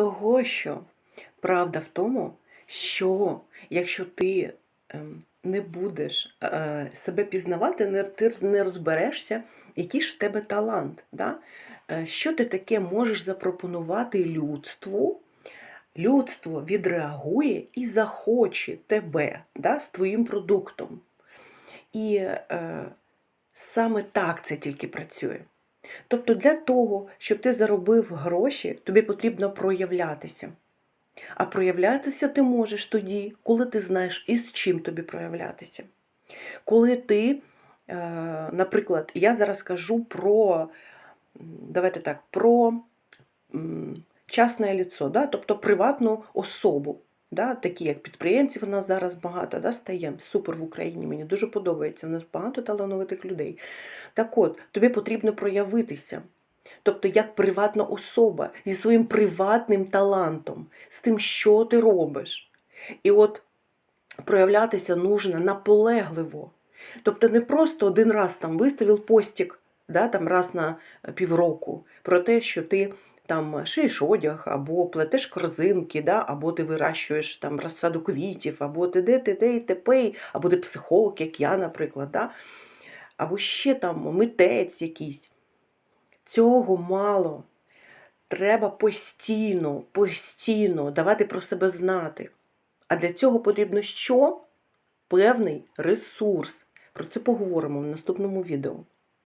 того, що правда в тому, що якщо ти ем, не будеш е, себе пізнавати, ти не розберешся, який ж в тебе талант. Да? Е, Що ти таке можеш запропонувати людству? Людство відреагує і захоче тебе да, з твоїм продуктом. І е, саме так це тільки працює. Тобто для того, щоб ти заробив гроші, тобі потрібно проявлятися. А проявлятися ти можеш тоді, коли ти знаєш, із чим тобі проявлятися. Коли ти, е, наприклад, я зараз кажу про, давайте так, про частне ліцо, да? тобто приватну особу. Да? Такі як підприємців у нас зараз багато да, стає. Супер в Україні, мені дуже подобається. У нас багато талановитих людей. Так от, тобі потрібно проявитися. Тобто, як приватна особа зі своїм приватним талантом, з тим, що ти робиш. І от проявлятися нужно наполегливо. Тобто не просто один раз там виставив постік, да, там раз на півроку, про те, що ти там шиєш одяг, або плетеш корзинки, да, або ти вирощуєш там розсаду квітів, або ти де ти де тепей, або ти психолог, як я, наприклад, да, або ще там митець якийсь. Цього мало. Треба постійно, постійно давати про себе знати. А для цього потрібно що? Певний ресурс. Про це поговоримо в наступному відео.